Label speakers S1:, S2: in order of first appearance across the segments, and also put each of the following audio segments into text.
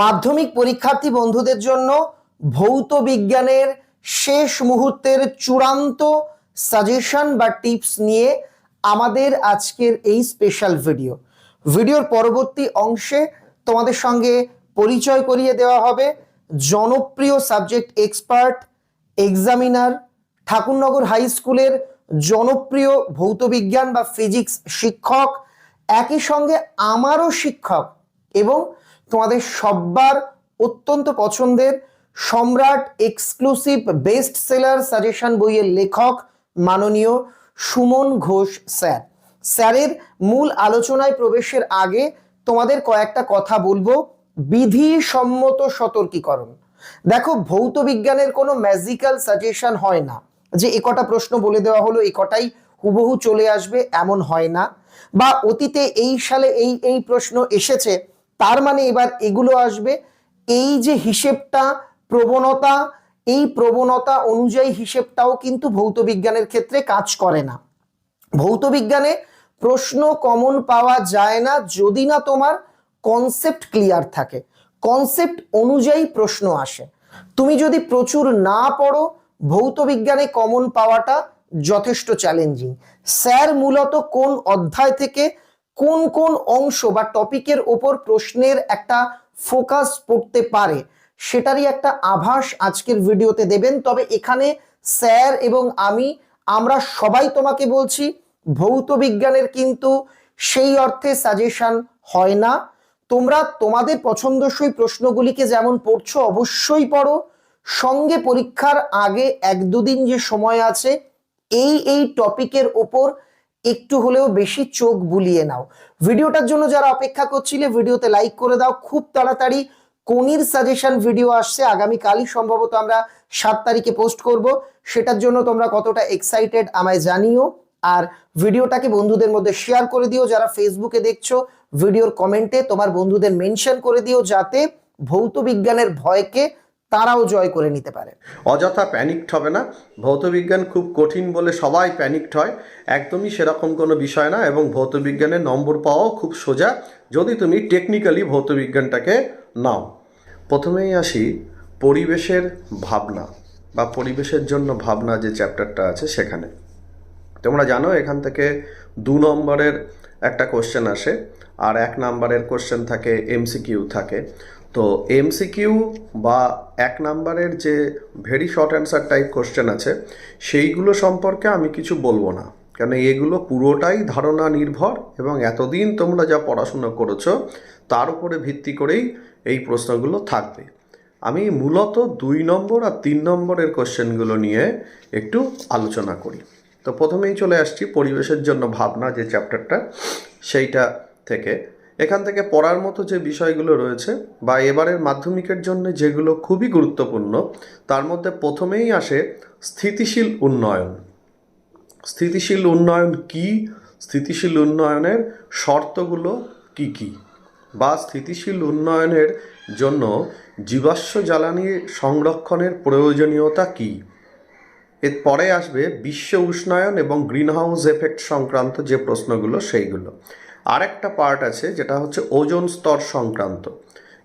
S1: মাধ্যমিক পরীক্ষার্থী বন্ধুদের জন্য ভৌত বিজ্ঞানের শেষ মুহূর্তের চূড়ান্ত সাজেশন বা টিপস নিয়ে আমাদের আজকের এই স্পেশাল ভিডিও ভিডিওর পরবর্তী অংশে তোমাদের সঙ্গে পরিচয় করিয়ে দেওয়া হবে জনপ্রিয় subject expert examiner Thakurnagar high স্কুলের জনপ্রিয় ভৌতবিজ্ঞান বা ফিজিক্স শিক্ষক, একই সঙ্গে আমারও শিক্ষক এবং তোমাদের সব্বার অত্যন্ত পছন্দের সম্রাট এক্সক্লুসিভ বেস্ট সেলার সাজেশন বইয়ের লেখক মাননীয় সুমন ঘোষ স্যার। স্যারের মূল আলোচনায় প্রবেশের আগে তোমাদের কয়েকটা কথা বলব। বিধি সম্মত সতর্কীকরণ। দেখো, ভৌত বিজ্ঞানের কোনো ম্যাজিক্যাল সাজেশন হয় না। যে একটা প্রশ্ন বলে দেওয়া হলো, এ কটাই হুবহু চলে আসবে, এমন হয় না। বা অতীতে এই সালে এই এই প্রশ্ন এসেছে তার মানে এবার এগুলো আসবে। এই যে হিসেবটা, প্রবণতা, এই প্রবণতা অনুযায়ী হিসেবটাও কিন্তু ভৌত বিজ্ঞানের ক্ষেত্রে কাজ করে না। ভৌত বিজ্ঞানে প্রশ্ন কমন পাওয়া যায় না যদি না তোমার কনসেপ্ট ক্লিয়ার থাকে। কনসেপ্ট অনুযায়ী প্রশ্ন আসে। তুমি যদি প্রচুর না পড়ো, ভৌত বিজ্ঞানে কমন পাওয়াটা যথেষ্ট চ্যালেঞ্জিং স্যার মূলত কোন অধ্যায় থেকে কোন কোন অংশ বা টপিকের ওপর প্রশ্নের একটা ফোকাস পড়তে পারে, সেটারই একটা আভাস আজকের ভিডিওতে দেবেন। তবে এখানে স্যার এবং আমি, আমরা সবাই তোমাকে বলছি, ভৌত বিজ্ঞানের কিন্তু সেই অর্থে সাজেশন হয় না। তোমরা তোমাদের পছন্দসই প্রশ্নগুলিকে যেমন পড়ছো, অবশ্যই পড়ো। সঙ্গে পরীক্ষার আগে এক দুদিন যে সময় আছে, এই এই টপিকের ওপর একটু হলেও বেশি চোখ বুলিয়ে নাও। ভিডিওটার জন্য যারা অপেক্ষা করছিলে, ভিডিওতে লাইক করে দাও। খুব তাড়াতাড়ি কোনির সাজেশন ভিডিও আসছে। আগামীকালই সম্ভবত আমরা সাত তারিখে পোস্ট করব। সেটার জন্য তোমরা কতটা এক্সাইটেড আমায় জানিও। আর ভিডিওটাকে বন্ধুদের মধ্যে শেয়ার করে দিও। যারা ফেসবুকে দেখছ ভিডিওর কমেন্টে তোমার বন্ধুদের মেনশন করে দিও। যাতে ভৌত বিজ্ঞানের ভয়কে তারাও জয় করে নিতে পারে।
S2: অযথা প্যানিকড হবে না। ভৌতবিজ্ঞান খুব কঠিন বলে সবাই প্যানিকড হয়। একদমই সেরকম কোনো বিষয় না এবং ভৌতবিজ্ঞানের নম্বর পাওয়াও খুব সোজা। যদি তুমি টেকনিক্যালি ভৌতবিজ্ঞানটাকে নাও। প্রথমেই আসি পরিবেশের ভাবনা বা পরিবেশের জন্য ভাবনা যে চ্যাপ্টারটা আছে সেখানে। তোমরা জানো এখান থেকে দু নম্বরের একটা কোশ্চেন আসে। আর এক নম্বরের কোশ্চেন থাকে এমসিকিউ থাকে। তো এমসিকিউ বা এক নম্বরের যে very short answer type question আছে, সেইগুলো সম্পর্কে আমি কিছু বলব না। কেন এগুলো পুরোটাই ধারণা নির্ভর এবং এতদিন তোমরা যা পড়াশুনো করেছ, তার উপরে ভিত্তি করেই এই প্রশ্নগুলো থাকবে। আমি মূলত দুই নম্বর আর তিন নম্বরের কোশ্চেনগুলো নিয়ে একটু আলোচনা করি। তো প্রথমেই চলে আসছি পরিবেশের জন্য ভাবনা যে চ্যাপ্টারটা সেইটা থেকে। এখান থেকে পড়ার মতো যে বিষয়গুলো রয়েছে বা এবারের মাধ্যমিকের জন্য যেগুলো খুবই গুরুত্বপূর্ণ, তার মধ্যে প্রথমেই আসে স্থিতিশীল উন্নয়ন। স্থিতিশীল উন্নয়ন কি? স্থিতিশীল উন্নয়নের শর্তগুলো কি কি? বা স্থিতিশীল উন্নয়নের জন্য জীবাশ্ম জ্বালানি সংরক্ষণের প্রয়োজনীয়তা কী? এর পরে আসবে বিশ্ব উষ্ণায়ন এবং গ্রিনহাউস এফেক্ট সংক্রান্ত যে প্রশ্নগুলো, সেইগুলো। আরেকটা পার্ট আছে যেটা হচ্ছে ওজোন স্তর সংক্রান্ত।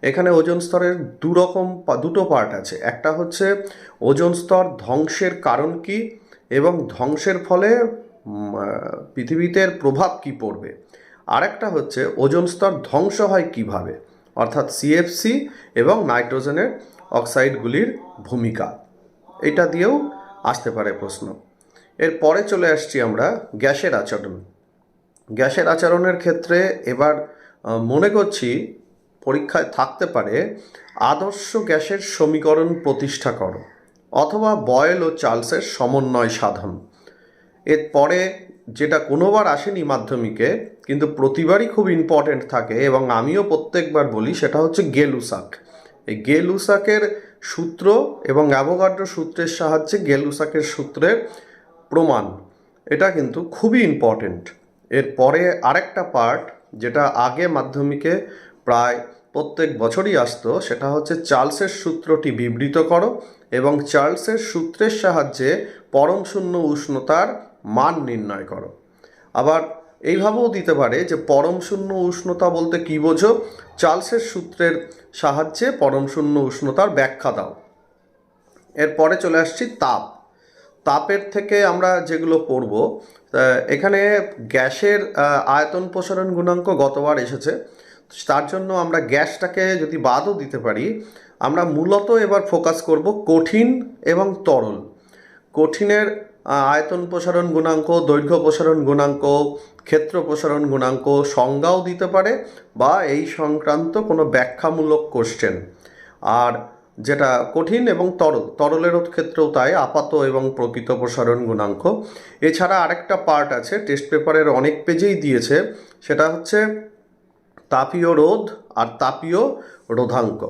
S2: এখানে ওজন স্তরের দু রকম পা- দুটো পার্ট আছে। একটা হচ্ছে ওজন স্তর ধ্বংসের কারণ কি এবং ধ্বংসের ফলে পৃথিবীতে প্রভাব কি পড়বে। আরেকটা হচ্ছে ওজন স্তর ধ্বংস হয় কীভাবে? অর্থাৎ সিএফসি এবং নাইট্রোজেনের অক্সাইডগুলির ভূমিকা। এটা দিয়েও আসতে পারে প্রশ্ন। এর পরে চলে আসছি আমরা গ্যাসের আচরণ। গ্যাসের আচরণের ক্ষেত্রে এবার মনে করছি পরীক্ষায় থাকতে পারে, আদর্শ গ্যাসের সমীকরণ প্রতিষ্ঠা করো অথবা বয়েল ও চার্লসের সমন্বয় সাধন। এর পরে যেটা কোনোবার আসেনি মাধ্যমিকে, কিন্তু প্রতিবারই খুব ইম্পর্ট্যান্ট থাকে এবং আমিও প্রত্যেকবার বলি সেটা হচ্ছে গেলুসাক। এই গেলুসাকের সূত্র এবং অ্যাভোগাড্রো সূত্রের সাহায্যে গেলুসাকের সূত্রের প্রমাণ। এটা কিন্তু খুবই ইম্পর্ট্যান্ট এরপরে আরেকটা পার্ট যেটা আগে মাধ্যমিকে প্রায় প্রত্যেক বছরই আসতো, সেটা হচ্ছে চার্লসের সূত্রটি বিবৃত করো এবং চার্লসের সূত্রের সাহায্যে পরম শূন্য উষ্ণতার মান নির্ণয় করো। আবার এইভাবেও দিতে পারে যে পরম শূন্য উষ্ণতা বলতে কি বোঝো? চার্লসের সূত্রের সাহায্যে পরম শূন্য উষ্ণতার ব্যাখ্যা দাও। এরপরে চলে আসছি তাপ। তাপের থেকে আমরা যেগুলো পড়ব এখানে গ্যাসের আয়তন প্রসারণ গুণাঙ্ক গতবার এসেছে। তার জন্য আমরা গ্যাসটাকে যদি বাদও দিতে পারি, আমরা মূলত এবার ফোকাস করব কঠিন এবং তরল। কঠিনের আয়তন প্রসারণ গুণাঙ্ক, দৈর্ঘ্য প্রসারণ গুণাঙ্ক, ক্ষেত্র প্রসারণ গুণাঙ্ক সংজ্ঞাও দিতে পারে বা এই সংক্রান্ত কোনো ব্যাখ্যামূলক কোশ্চেন আর যেটা কঠিন এবং তরল। তরলের ক্ষেত্রেও তাই আপাত এবং প্রকৃত প্রসারণ গুণাঙ্ক। এছাড়া আরেকটা পার্ট আছে টেস্ট পেপারের অনেক পেজেই দিয়েছে, সেটা হচ্ছে তাপীয় রোধ আর তাপীয় রোধাঙ্ক।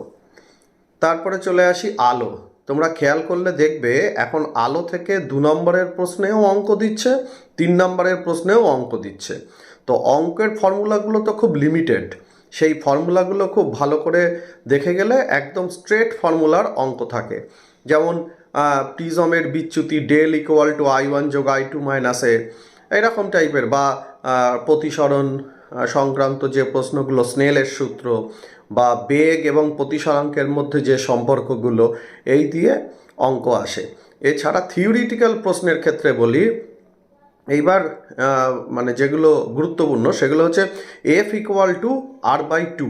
S2: তারপরে চলে আসি আলো। তোমরা খেয়াল করলে দেখবে, এখন আলো থেকে দু নম্বরের প্রশ্নেও অঙ্ক দিচ্ছে, তিন নম্বরের প্রশ্নেও অঙ্ক দিচ্ছে। তো অঙ্কের ফর্মুলাগুলো তো খুব লিমিটেড সেই ফর্মুলাগুলো খুব ভালো করে দেখে গেলে একদম স্ট্রেট ফর্মুলার অঙ্ক থাকে। যেমন প্রিজমের বিচ্যুতি del equal to I one যোগ আই টু মাইনাস এ, এরকম টাইপের বা প্রতিসরণ সংক্রান্ত যে প্রশ্নগুলো স্নেলের সূত্র বা বেগ এবং প্রতিসরাঙ্কের মধ্যে যে সম্পর্কগুলো, এই দিয়ে অঙ্ক আসে। এছাড়া থিওরিটিক্যাল প্রশ্নের ক্ষেত্রে বলি এইবার মানে যেগুলো গুরুত্বপূর্ণ, সেগুলো হচ্ছে F equal to R by two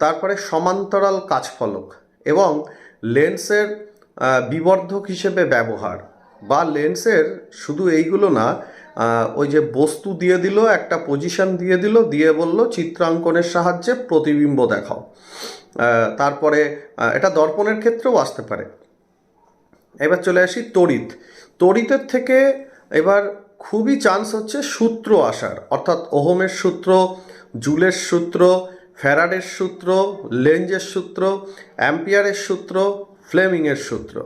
S2: তারপরে সমান্তরাল কাজফলক এবং লেন্সের বিবর্ধক হিসেবে ব্যবহার বা লেন্সের শুধু এইগুলো না ওই যে বস্তু দিয়ে দিল, একটা পজিশন দিয়ে দিল, দিয়ে বলল, চিত্রাঙ্কনের সাহায্যে প্রতিবিম্ব দেখাও। তারপরে এটা দর্পণের ক্ষেত্রেও আসতে পারে। এবার চলে আসি তড়িৎ। তড়িতের থেকে এবার খুবই চান্স হচ্ছে সূত্র আসার। অর্থাৎ ওহমের সূত্র, জুলের সূত্র ফ্যারাডের সূত্র, লেঞ্জের সূত্র, অ্যাম্পিয়ারের সূত্র, ফ্লেমিংয়ের সূত্র।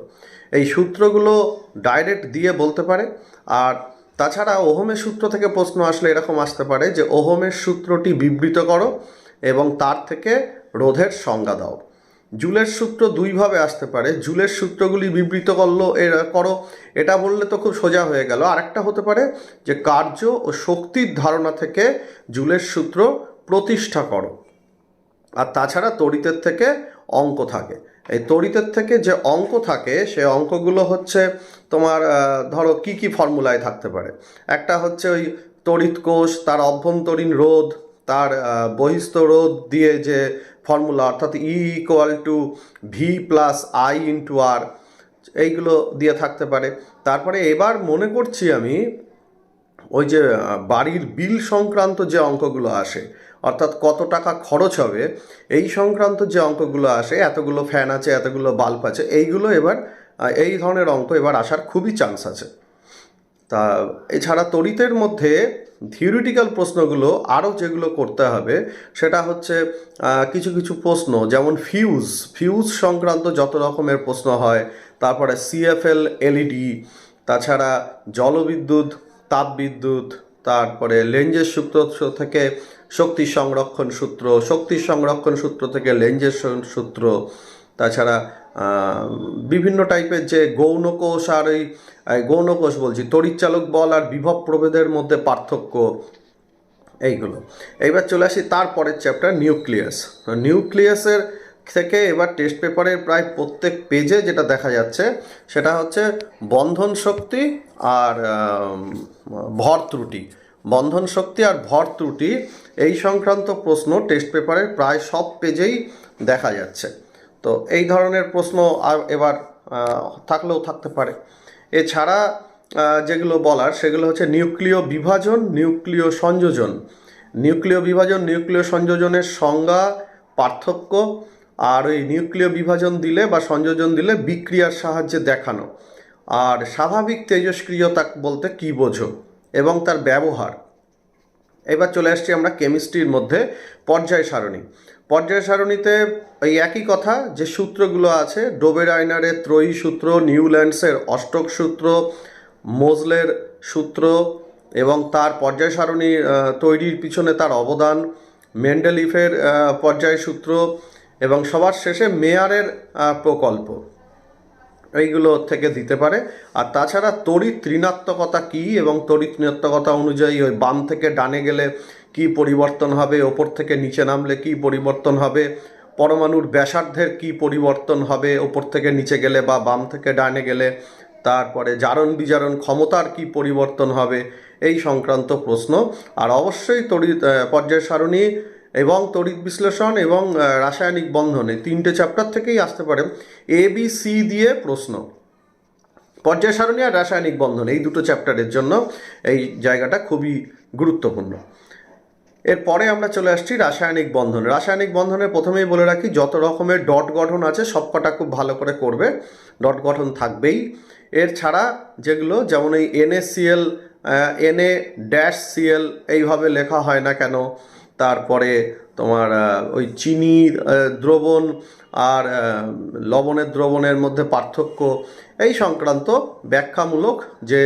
S2: এই সূত্রগুলো ডাইরেক্ট দিয়ে বলতে পারে। আর তাছাড়া ওহমের সূত্র থেকে প্রশ্ন আসলে এরকম আসতে পারে যে, ওহমের সূত্রটি বিবৃত করো এবং তার থেকে রোধের সংজ্ঞা দাও। জুলের সূত্র দুইভাবে আসতে পারে। জুলের সূত্রগুলি বিবৃত করল, এরা করো। এটা বললে তো খুব সোজা হয়ে গেল। আরেকটা হতে পারে যে, কার্য ও শক্তির ধারণা থেকে জুলের সূত্র প্রতিষ্ঠা করো। আর তাছাড়া তড়িতের থেকে অঙ্ক থাকে। এই তড়িতের থেকে যে অঙ্ক থাকে সে অঙ্কগুলো হচ্ছে তোমার ধরো কি কি ফর্মুলায় থাকতে পারে। একটা হচ্ছে ওই তড়িৎ কোষ, তার অভ্যন্তরীণ রোধ, তার বহিস্থ রোধ দিয়ে যে ফর্মুলা অর্থাৎ E equal to V plus I into R এইগুলো দিয়ে থাকতে পারে। তারপরে এবার মনে করছি আমি, ওই যে বাড়ির বিল সংক্রান্ত যে অঙ্কগুলো আসে, অর্থাৎ কত টাকা খরচ হবে, এই সংক্রান্ত যে অঙ্কগুলো আসে, এতগুলো ফ্যান আছে, এতগুলো বাল্ব আছে, এইগুলো এবার এই ধরনের অঙ্ক এবার আসার খুবই চান্স আছে। তা এছাড়া তড়িতের মধ্যে থিওরিটিক্যাল প্রশ্নগুলো আরও যেগুলো করতে হবে, সেটা হচ্ছে কিছু কিছু প্রশ্ন, যেমন ফিউজ ফিউজ সংক্রান্ত যত রকমের প্রশ্ন হয়, তারপরে সিএফএল এলইডি তাছাড়া জলবিদ্যুৎ, তাপবিদ্যুৎ, তারপরে লেঞ্জের সূত্র থেকে শক্তি সংরক্ষণ সূত্র, শক্তি সংরক্ষণ সূত্র থেকে লেঞ্জের সূত্র, তাছাড়া বিভিন্ন টাইপের যে গৌণ কোষ আর এই এই গৌণ কোষ বলছি, তড়িৎচালক বল আর বিভব প্রভেদের মধ্যে পার্থক্য এইগুলো। এইবার চলে আসি তারপরের চ্যাপ্টার নিউক্লিয়াস নিউক্লিয়াসের থেকে এবার টেস্ট পেপারের প্রায় প্রত্যেক পেজে যেটা দেখা যাচ্ছে, সেটা হচ্ছে বন্ধন শক্তি আর ভর ত্রুটি। বন্ধন শক্তি আর ভর ত্রুটি এই সংক্রান্ত প্রশ্ন টেস্ট পেপারের প্রায় সব পেজেই দেখা যাচ্ছে। তো এই ধরনের প্রশ্ন এবার থাকলেও থাকতে পারে। এছাড়া যেগুলো বলার, সেগুলো হচ্ছে নিউক্লিয় বিভাজন, নিউক্লিয় সংযোজন। নিউক্লিয় বিভাজন, নিউক্লিয় সংযোজনের সংজ্ঞা, পার্থক্য আর ওই নিউক্লিয় বিভাজন দিলে বা সংযোজন দিলে বিক্রিয়ার সাহায্যে দেখানো। আর স্বাভাবিক তেজস্ক্রিয়তা বলতে কী বোঝো এবং তার ব্যবহার। এবার চলে আসছি আমরা কেমিস্ট্রির মধ্যে পর্যায় সারণী। পর্যায় সারণীতে ওই একই কথা, যে সূত্রগুলো আছে ডোবের আইনারের ত্রয়ী সূত্র নিউল্যান্ডসের অষ্টক সূত্র, মোজলের সূত্র এবং তার পর্যায় সারণী তৈরির পিছনে তার অবদান, মেন্ডেলিফের পর্যায় সূত্র এবং সবার শেষে মেয়ারের প্রকল্প। এইগুলো থেকে দিতে পারে। আর তাছাড়া তড়িৎ ঋণাত্মকতা কী এবং তড়িৎ ঋণাত্মকতা অনুযায়ী ওই বাম থেকে ডানে গেলে কি পরিবর্তন হবে? ওপর থেকে নিচে নামলে কি পরিবর্তন হবে? পরমাণুর ব্যাসার্ধের কি পরিবর্তন হবে? ওপর থেকে নিচে গেলে বা বাম থেকে ডানে গেলে? তারপরে জারণ বিজারণ ক্ষমতার কি পরিবর্তন হবে? এই সংক্রান্ত প্রশ্ন। আর অবশ্যই তড়িৎ পর্যায় সারণী এবং তড়িৎ বিশ্লেষণ এবং রাসায়নিক বন্ধন তিনটে চ্যাপ্টার থেকেই আসতে পারে। এ বি সি দিয়ে প্রশ্ন। পর্যায় সারণী আর রাসায়নিক বন্ধন এই দুটো চ্যাপ্টারের জন্য এই জায়গাটা খুবই গুরুত্বপূর্ণ। এরপরে আমরা চলে আসছি রাসায়নিক বন্ধন। রাসায়নিক বন্ধনে প্রথমেই বলে রাখি যত রকমের ডট গঠন আছে সবকটা খুব ভালো করে করবে। ডট গঠন থাকবেই। এর ছাড়া যেগুলো যেমন এই এনএসিএল এনএ ড্যাশ সিএল এইভাবে লেখা হয় না কেন? তারপরে তোমার ওই আহ, দ্রবণ আর লবণের দ্রবণের মধ্যে পার্থক্য এই সংক্রান্ত ব্যাখ্যামূলক যে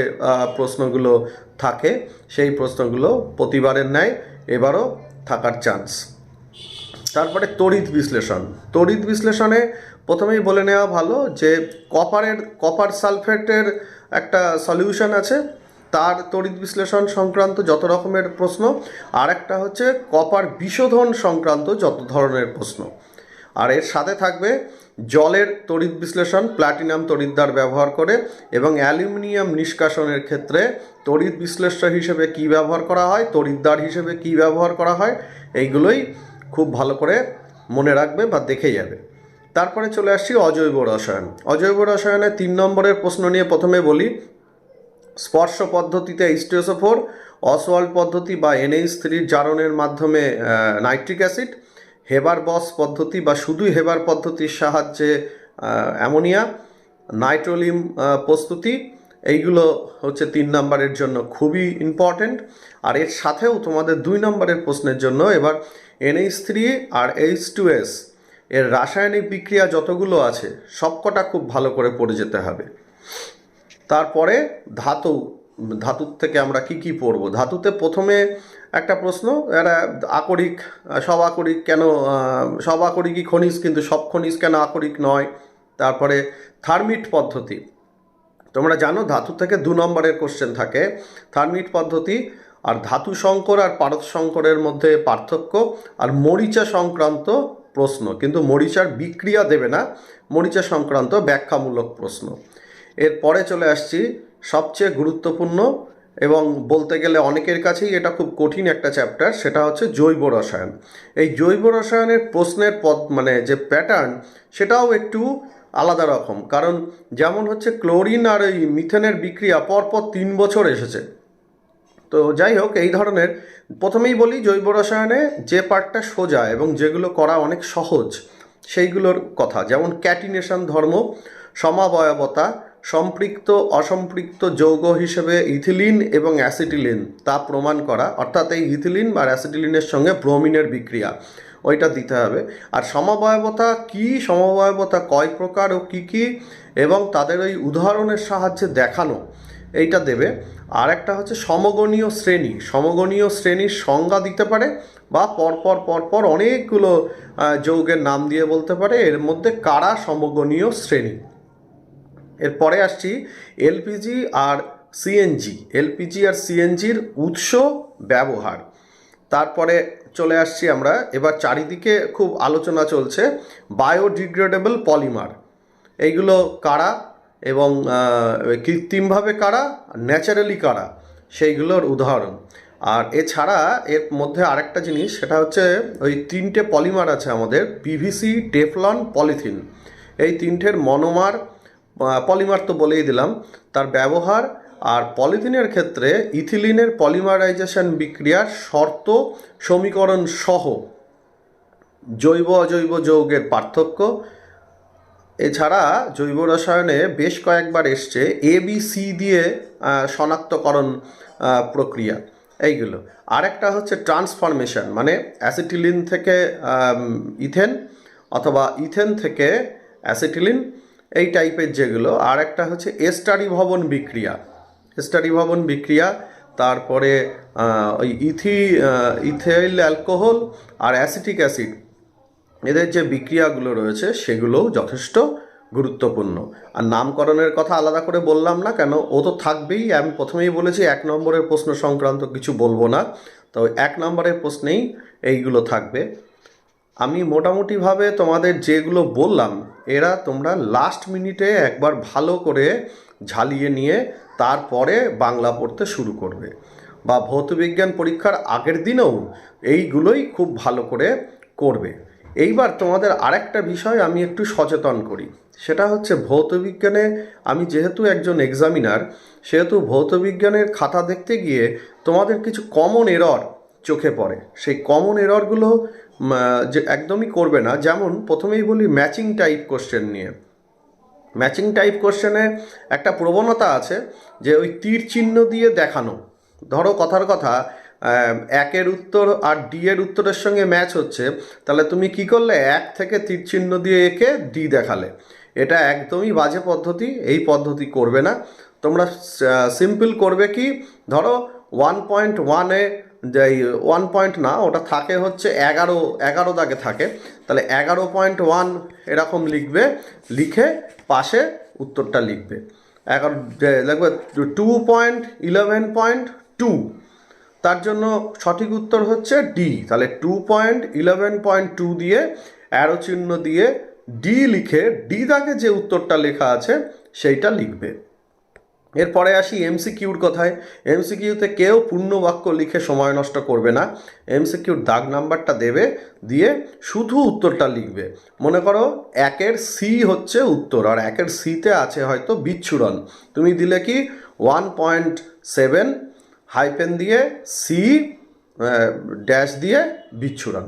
S2: প্রশ্নগুলো থাকে সেই প্রশ্নগুলো প্রতিবারের ন্যায় এবারও থাকার চান্স। তারপরে তড়িৎ বিশ্লেষণ। তড়িৎ বিশ্লেষণে প্রথমেই বলে নেওয়া ভালো যে কপারের কপার সালফেটের একটা সলিউশন আছে। তার তড়িৎ বিশ্লেষণ সংক্রান্ত যত রকমের প্রশ্ন আর একটা হচ্ছে কপার বিশোধন সংক্রান্ত যত ধরনের প্রশ্ন। আর এর সাথে থাকবে জলের তড়িৎ বিশ্লেষণ, প্লাটিনাম তড়িৎদ্বার ব্যবহার করে এবং অ্যালুমিনিয়াম নিষ্কাশনের ক্ষেত্রে তড়িৎ বিশ্লেষ্য হিসেবে কি ব্যবহার করা হয়, তড়িৎদ্বার হিসেবে কি ব্যবহার করা হয়, এইগুলোই খুব ভালো করে মনে রাখবে বা দেখে যাবে। তারপরে চলে আসছি অজৈব রসায়ন। অজৈব রসায়নে তিন নম্বরের প্রশ্ন নিয়ে প্রথমে বলি, স্পর্শ পদ্ধতিতে স্টিওসোফোর অসওয়াল্ড পদ্ধতি বা এনএইচ থ্রির জারণের মাধ্যমে নাইট্রিক অ্যাসিড হেবার বস পদ্ধতি বা শুধুই হেবার পদ্ধতির সাহায্যে অ্যামোনিয়া, নাইট্রোলিম প্রস্তুতি, এইগুলো হচ্ছে তিন নম্বরের জন্য খুবই ইম্পর্ট্যান্ট আর এর সাথেও তোমাদের দুই নম্বরের প্রশ্নের জন্য এবার এনএইচ থ্রি আর এইচ টু এস এর রাসায়নিক বিক্রিয়া যতগুলো আছে, সবকটা খুব ভালো করে পড়ে যেতে হবে। তারপরে ধাতু, ধাতুর থেকে আমরা কি কি পড়ব? ধাতুতে প্রথমে একটা প্রশ্ন, এরা আকরিক সব আকরিক কেন সব আকরিকই খনিজ, কিন্তু সব খনিজ কেন আকরিক নয়? তারপরে থার্মিট পদ্ধতি। তোমরা জানো ধাতু থেকে দু নম্বরের কোশ্চেন থাকে। থার্মিট পদ্ধতি, আর ধাতু সংকর আর পারদ সংকরের মধ্যে পার্থক্য, আর মরিচা সংক্রান্ত প্রশ্ন। কিন্তু মরিচার বিক্রিয়া দেবে না, মরিচা সংক্রান্ত ব্যাখ্যামূলক প্রশ্ন। এরপরে চলে আসছি, সবচেয়ে গুরুত্বপূর্ণ এবং বলতে গেলে অনেকের কাছেই এটা খুব কঠিন একটা চ্যাপ্টার সেটা হচ্ছে জৈব রসায়ন। এই জৈব রসায়নের প্রশ্নের পদ মানে যে প্যাটার্ন সেটাও একটু আলাদা রকম। কারণ যেমন হচ্ছে ক্লোরিন আর এই মিথেনের বিক্রিয়া পরপর তিন বছর এসেছে। তো যাই হোক, এই ধরনের প্রথমেই বলি জৈব রসায়নে যে পার্টটা সোজা এবং যেগুলো করা অনেক সহজ, সেইগুলোর কথা। যেমন ক্যাটিনেশন ধর্ম, সমাবয়বতা সম্পৃক্ত, অসম্পৃক্ত যৌগ হিসেবে ইথিলিন এবং অ্যাসিটিলিন, তা প্রমাণ করা, অর্থাৎ এই ইথিলিন বা অ্যাসিটিলিনের সঙ্গে ব্রোমিনের বিক্রিয়া, ওইটা দিতে হবে। আর সমবায়বতা, কি সমবায়বতা, কয় প্রকার ও কি কি, এবং তাদের ওই উদাহরণের সাহায্যে দেখানো, এইটা দেবে। আর একটা হচ্ছে সমগণীয় শ্রেণি, সমগণীয় শ্রেণির সংজ্ঞা দিতে পারে, বা পরপর পরপর অনেকগুলো যৌগের নাম দিয়ে বলতে পারে। এর মধ্যে কারা সমগণীয় শ্রেণি? এরপরে আসছি এলপিজি আর সিএনজি, এলপিজি আর সিএনজির উৎস ব্যবহার। তারপরে চলে আসছি আমরা, এবার চারিদিকে খুব আলোচনা চলছে বায়োডিগ্রেডেবল পলিমার। এইগুলো কারা এবং কৃত্রিমভাবে কারা, ন্যাচারালি কারা, সেইগুলোর উদাহরণ। আর এছাড়া এর মধ্যে আরেকটা জিনিস, সেটা হচ্ছে ওই তিনটে পলিমার আছে আমাদের, পিভিসি টেফলন পলিথিন। এই তিনটের মনোমার পলিমার তো বলেই দিলাম। তার ব্যবহার আর পলিথিনের ক্ষেত্রে ইথিলিনের পলিমারাইজেশন বিক্রিয়ার শর্ত সমীকরণ সহ জৈব অজৈব যৌগের পার্থক্য। এছাড়া জৈব রসায়নে বেশ কয়েকবার এসছে এ বি সি দিয়ে শনাক্তকরণ প্রক্রিয়া। এইগুলো। আরেকটা হচ্ছে ট্রান্সফরমেশন মানে অ্যাসিটিলিন থেকে ইথেন অথবা ইথেন থেকে অ্যাসিটিলিন এই টাইপের যেগুলো। আর একটা হচ্ছে এস্টারি ভবন বিক্রিয়া। এস্টারি ভবন বিক্রিয়া তারপরে ওই ইথি আহ, ইথাইল অ্যালকোহল আর অ্যাসিটিক অ্যাসিড। এদের যে বিক্রিয়াগুলো রয়েছে সেগুলোও যথেষ্ট গুরুত্বপূর্ণ। আর নামকরণের কথা আলাদা করে বললাম না কেন ও তো থাকবেই। আমি প্রথমেই বলেছি এক নম্বরের প্রশ্ন সংক্রান্ত কিছু বলব না। তো এক নম্বরের প্রশ্নেই এইগুলো থাকবে। আমি মোটামুটিভাবে তোমাদের যেগুলো বললাম, এরা তোমরা লাস্ট মিনিটে একবার ভালো করে ঝালিয়ে নিয়ে তারপরে বাংলা পড়তে শুরু করবে। বা ভৌতবিজ্ঞান পরীক্ষার আগের দিনেও এইগুলোই খুব ভালো করে করবে। এইবার তোমাদের আরেকটা বিষয় আমি একটু সচেতন করি, সেটা হচ্ছে ভৌতবিজ্ঞানে আমি যেহেতু একজন এক্সামিনার সেহেতু ভৌতবিজ্ঞানের খাতা দেখতে গিয়ে তোমাদের কিছু কমন এরর চোখে পড়ে। সেই কমন এররগুলো যে একদমই করবে না। যেমন প্রথমেই বলি ম্যাচিং টাইপ কোশ্চেন নিয়ে। ম্যাচিং টাইপ কোশ্চেনে একটা প্রবণতা আছে যে ওই তীর চিহ্ন দিয়ে দেখানো। ধরো কথার কথা একের উত্তর আর ডি এর উত্তরের সঙ্গে ম্যাচ হচ্ছে, তাহলে তুমি কি করলে? এক থেকে তীর চিহ্ন দিয়ে একে ডি দেখালে। এটা একদমই বাজে পদ্ধতি, এই পদ্ধতি করবে না। তোমরা সিম্পল করবে কি? ধরো ওয়ান পয়েন্ট ওয়ানে যেই ওয়ান পয়েন্ট না, ওটা থাকে হচ্ছে এগারো এগারো দাগে থাকে। তাহলে এগারো পয়েন্ট ওয়ান এরকম লিখবে, লিখে পাশে উত্তরটা লিখবে। এগারো লিখবে two point eleven point two তার জন্য সঠিক উত্তর হচ্ছে ডি তাহলে two point eleven point two দিয়ে অ্যারো চিহ্ন দিয়ে ডি লিখে ডি দাগে যে উত্তরটা লেখা আছে, সেইটা লিখবে। এরপরে আসি এমসিকিউর কথায়। এমসিকিউতে কেউ পূর্ণ বাক্য লিখে সময় নষ্ট করবে না। এমসিকিউর দাগ নাম্বারটা দেবে, দিয়ে শুধু উত্তরটা লিখবে। মনে করো একের সি হচ্ছে উত্তর, আর একের সিতে আছে হয়তো বিচ্ছুরণ। তুমি দিলে কি? ওয়ান পয়েন্ট সেভেন হাইপেন দিয়ে সি ড্যাশ দিয়ে বিচ্ছুরণ।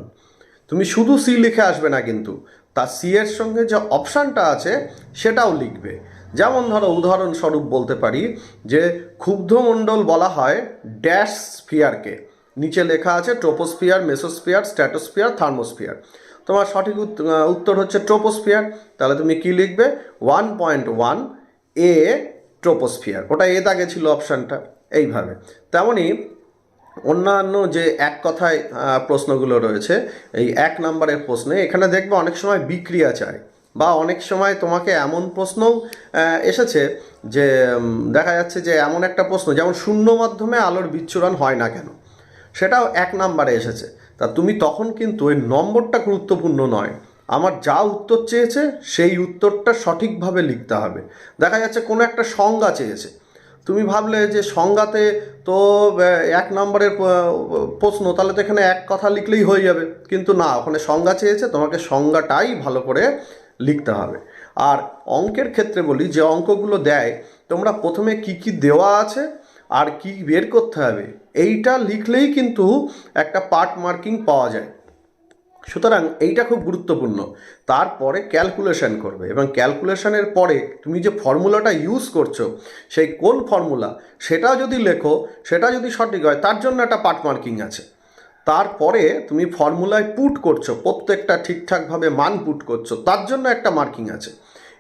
S2: তুমি শুধু সি লিখে আসবে না কিন্তু। তার সি এর সঙ্গে যে অপশানটা আছে, সেটাও লিখবে। যেমন ধরো উদাহরণস্বরূপ বলতে পারি যে ক্ষুব্ধমণ্ডল বলা হয় ড্যাশ স্ফিয়ারকে। নিচে লেখা আছে ট্রোপোস্ফিয়ার, মেসোস্ফিয়ার, স্ট্যাটোস্ফিয়ার, থার্মোস্ফিয়ার। তোমার সঠিক উত- উত্তর হচ্ছে ট্রোপোস্ফিয়ার। তাহলে তুমি কি লিখবে? One point one A troposphere. ওটা এ দাগে ছিল অপশানটা। এইভাবে। তেমনই অন্যান্য যে এক কথায় প্রশ্নগুলো রয়েছে, এই এক নম্বরের প্রশ্নে এখানে দেখবে অনেক সময় বিক্রিয়া চায়। বা অনেক সময় তোমাকে এমন প্রশ্নও এসেছে যে দেখা যাচ্ছে যে এমন একটা প্রশ্ন, যেমন শূন্য মাধ্যমে আলোর বিচ্ছুরণ হয় না কেন? সেটাও এক নাম্বারে এসেছে। তা তুমি তখন কিন্তু ওই নম্বরটা গুরুত্বপূর্ণ নয়। আমার যা উত্তর চেয়েছে, সেই উত্তরটা সঠিকভাবে লিখতে হবে। দেখা যাচ্ছে কোনো একটা সংজ্ঞা চেয়েছে। তুমি ভাবলে যে সংজ্ঞাতে তো এক নম্বরের প্রশ্ন, তাহলে তো এখানে এক কথা লিখলেই হয়ে যাবে। কিন্তু না, ওখানে সংজ্ঞা চেয়েছে, তোমাকে সংজ্ঞাটাই ভালো করে লিখতে হবে। আর অঙ্কের ক্ষেত্রে বলি, যে অঙ্কগুলো দেয়, তোমরা প্রথমে কি কি দেওয়া আছে আর কি বের করতে হবে, এইটা লিখলেই কিন্তু একটা পার্ট মার্কিং পাওয়া যায়। সুতরাং এইটা খুব গুরুত্বপূর্ণ। তারপরে ক্যালকুলেশন করবে এবং ক্যালকুলেশনের পরে তুমি যে ফর্মুলাটা ইউজ করছ, সেই কোন ফর্মুলা, সেটা যদি লেখো, সেটা যদি সঠিক হয়, তার জন্য একটা পার্ট মার্কিং আছে। তারপরে তুমি ফর্মুলায় পুট করছ, প্রত্যেকটা ঠিকঠাকভাবে মান পুট করছ, তার জন্য একটা মার্কিং আছে।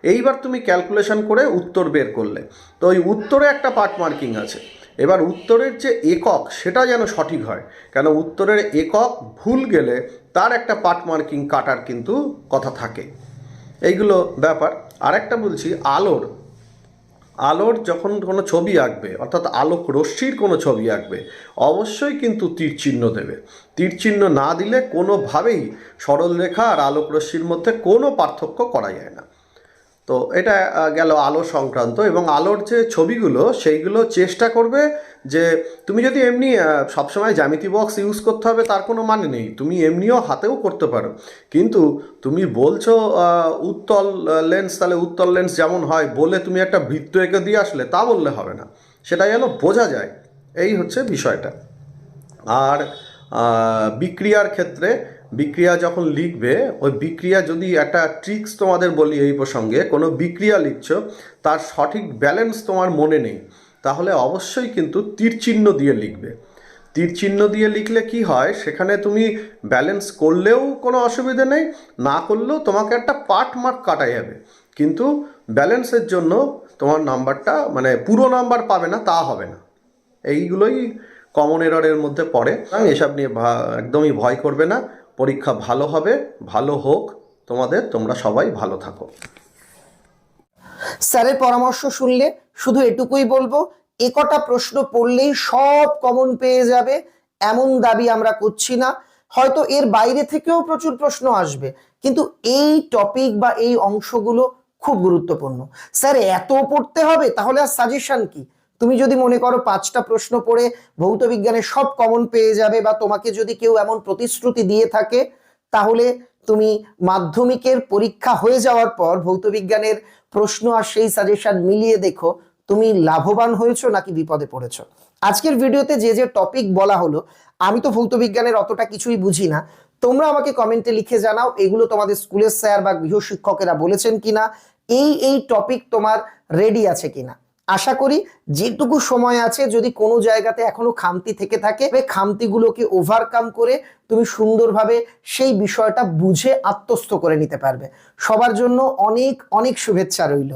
S2: এইবার তুমি ক্যালকুলেশন করে উত্তর বের করলে। তো ওই উত্তরে একটা পার্ট মার্কিং আছে। এবার উত্তরের যে একক, সেটা যেন সঠিক হয়। কেন উত্তরের একক ভুল গেলে তার একটা পার্ট মার্কিং কাটার কিন্তু কথা থাকে। এইগুলো ব্যাপার। আরেকটা বলছি, আলোর। আলোর যখন কোনো ছবি আঁকবে, অর্থাৎ আলোক রশ্মির কোনো ছবি আঁকবে, অবশ্যই কিন্তু তীর চিহ্ন দেবে। তীর চিহ্ন না দিলে কোনোভাবেই সরলরেখা আর আলোক রশ্মির মধ্যে কোনো পার্থক্য করা যায় না। তো এটা গেল আলো সংক্রান্ত এবং আলোর যে ছবিগুলো, সেইগুলো চেষ্টা করবে যে তুমি যদি এমনি সবসময় জ্যামিতি বক্স ইউজ করতে হবে, তার কোনো মানে নেই। তুমি এমনিও হাতেও করতে পারো। কিন্তু তুমি বলছো উত্তল লেন্স তাহলে উত্তল লেন্স যেমন হয়, বলে তুমি একটা বৃত্ত এঁকে দিয়ে আসলে তা বললে হবে না। সেটা যেন বোঝা যায়। এই হচ্ছে বিষয়টা। আর বিক্রিয়ার ক্ষেত্রে বিক্রিয়া যখন লিখবে, ওই বিক্রিয়া যদি একটা ট্রিক্স তোমাদের বলি এই প্রসঙ্গে, কোনো বিক্রিয়া লিখছ, তার সঠিক ব্যালেন্স তোমার মনে নেই, তাহলে অবশ্যই কিন্তু তীর চিহ্ন দিয়ে লিখবে। তীর চিহ্ন দিয়ে লিখলে কি হয়, সেখানে তুমি ব্যালেন্স করলেও কোনো অসুবিধে নেই, না করলেও তোমাকে একটা পার্ট মার্ক কাটা যাবে। কিন্তু ব্যালেন্সের জন্য তোমার নাম্বারটা মানে পুরো নাম্বার পাবে না, তা হবে না। এইগুলোই কমন এররের মধ্যে পড়ে। এসব নিয়ে একদমই ভয় করবে না। পরীক্ষা ভালো হবে, ভালো হোক। তোমাদের, তোমরা সবাই ভালো থাকো।
S1: স্যারের পরামর্শ শুনলে শুধু এটুকুই বলব একটা প্রশ্ন পড়লেই সব কমন পেয়ে যাবে, এমন দাবি আমরা করছি না। হয়তো এর বাইরে থেকেও প্রচুর প্রশ্ন আসবে, কিন্তু এই টপিক বা এই অংশগুলো খুব গুরুত্বপূর্ণ। স্যার, এত পড়তে হবে, তাহলে আর সাজেশন কি? তুমি যদি মনে করো পাঁচটা প্রশ্ন পড়ে ভৌত বিজ্ঞানের সব কমন পেয়ে যাবে বা তোমাকে যদি কেউ এমন প্রতিশ্রুতি দিয়ে থাকে, তাহলে তুমি মাধ্যমিকের পরীক্ষা হয়ে যাওয়ার পর ভৌত বিজ্ঞানের প্রশ্ন আর সেই সাজেশন মিলিয়ে দেখো, তুমি লাভবান হয়েছো নাকি বিপদে পড়েছো। আজকের ভিডিওতে যে যে টপিক বলা হলো, আমি তো ভৌত বিজ্ঞানের অতটা কিছুই বুঝি না। তোমরা আমাকে কমেন্টে লিখে জানাও, এগুলো তোমাদের স্কুলের স্যার বা গৃহ শিক্ষকেরা বলেছেন কিনা, এই এই টপিক তোমার রেডি আছে কিনা। আশা করি যেটুকু সময় আছে, যদি কোনো জায়গাতে এখনও খামতি থেকে থাকে খামতিগুলোকে ওভারকাম করে তুমি সুন্দরভাবে সেই বিষয়টা বুঝে আত্মস্থ করে নিতে পারবে। সবার জন্য অনেক অনেক শুভেচ্ছা রইল।